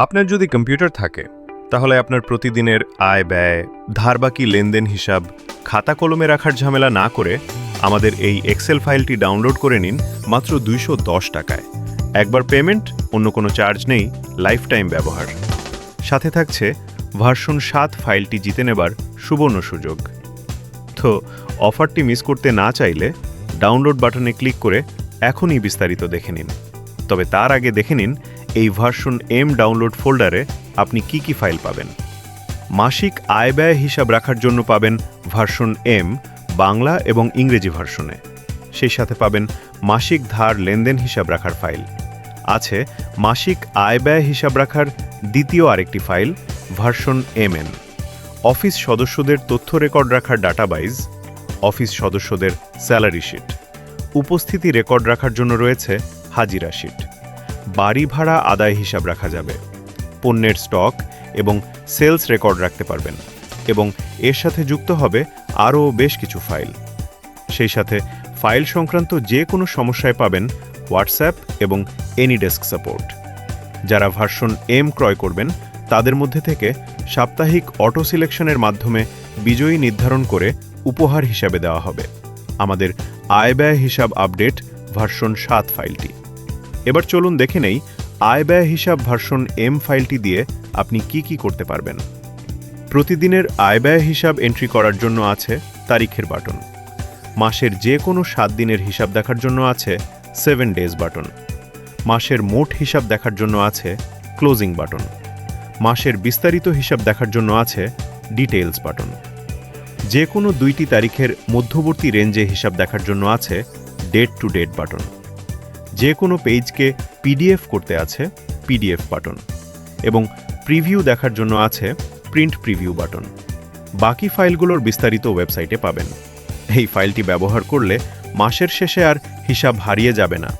আপনার যদি কম্পিউটার থাকে, তাহলে আপনার প্রতিদিনের আয় ব্যয়, ধারবাকি লেনদেন হিসাব, খাতা কলমে রাখার ঝামেলা না করে আমাদের এই এক্সেল ফাইলটি ডাউনলোড করে নিন মাত্র দুইশো দশ টাকায়। একবার পেমেন্ট, অন্য কোনো চার্জ নেই লাইফ টাইম ব্যবহার। সাথে থাকছে ভার্সন সাত ফাইলটি জিতে নেবার সুবর্ণ সুযোগ। তো, অফারটি মিস করতে না চাইলে ডাউনলোড বাটনে ক্লিক করে এখনই বিস্তারিত দেখে নিন। তবে তার আগে দেখে নিন এই ভার্সন এম ডাউনলোড ফোল্ডারে আপনি কি কি ফাইল পাবেন? মাসিক আয় ব্যয় হিসাব রাখার জন্য পাবেন ভার্সন এম, বাংলা এবং ইংরেজি ভার্সনে। সেই সাথে পাবেন মাসিক ধার লেনদেন হিসাব রাখার ফাইল। আছে মাসিক আয় ব্যয় হিসাব রাখার দ্বিতীয় আরেকটি file, version M N. Office সদস্যদের তথ্য রেকর্ড রাখার ডাটাবাইজ অফিস সদস্যদের স্যালারি শিট। উপস্থিতি রেকর্ড রাখার জন্য রয়েছে হাজিরা শিট। বাড়ি ভাড়া আদায় হিসাব রাখা যাবে। পণ্যের স্টক এবং সেলস রেকর্ড রাখতে পারবেন এবং এর সাথে যুক্ত হবে আরও বেশ কিছু ফাইল। সেই সাথে ফাইল সংক্রান্ত যে কোনো সমস্যায় পাবেন হোয়াটসঅ্যাপ এবং এনিডেস্ক সাপোর্ট। যারা ভার্সন এম ক্রয় করবেন, তাদের মধ্যে থেকে সাপ্তাহিক অটো সিলেকশনের মাধ্যমে বিজয়ী নির্ধারণ করে উপহার হিসাবে দেওয়া হবে। আমাদের আয় ব্যয় হিসাব আপডেট ভার্সন সাত ফাইলটি। এবার চলুন দেখে নেই আয় ব্যয় হিসাব ভার্সন এম ফাইলটি দিয়ে আপনি কি কি করতে পারবেন। প্রতিদিনের আয় ব্যয় হিসাব এন্ট্রি করার জন্য আছে তারিখের বাটন। মাসের যে কোনো সাত দিনের হিসাব দেখার জন্য আছে সেভেন ডেজ বাটন। মাসের মোট হিসাব দেখার জন্য আছে ক্লোজিং বাটন। মাসের বিস্তারিত হিসাব দেখার জন্য আছে ডিটেলস বাটন। যে কোনো দুইটি তারিখের মধ্যবর্তী রেঞ্জে হিসাব দেখার জন্য আছে ডেট টু ডেট বাটন। যে কোনো পেজকে পিডিএফ করতে আছে পিডিএফ বাটন এবং প্রিভিউ দেখার জন্য আছে প্রিন্ট প্রিভিউ বাটন। বাকি ফাইলগুলোর বিস্তারিত ওয়েবসাইটে পাবেন। এই ফাইলটি ব্যবহার করলে মাসের শেষে আর হিসাব হারিয়ে যাবে না।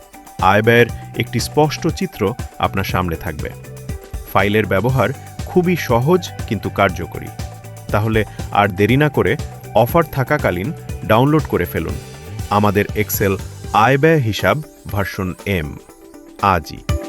আয় ব্যয়ের একটি স্পষ্ট চিত্র আপনার সামনে থাকবে। ফাইলের ব্যবহার খুবই সহজ কিন্তু কার্যকরী। তাহলে আর দেরি না করে অফার থাকাকালীন ডাউনলোড করে ফেলুন। আমাদের এক্সেল আয় ব্যয় হিসাব ভার্সন এম আজই।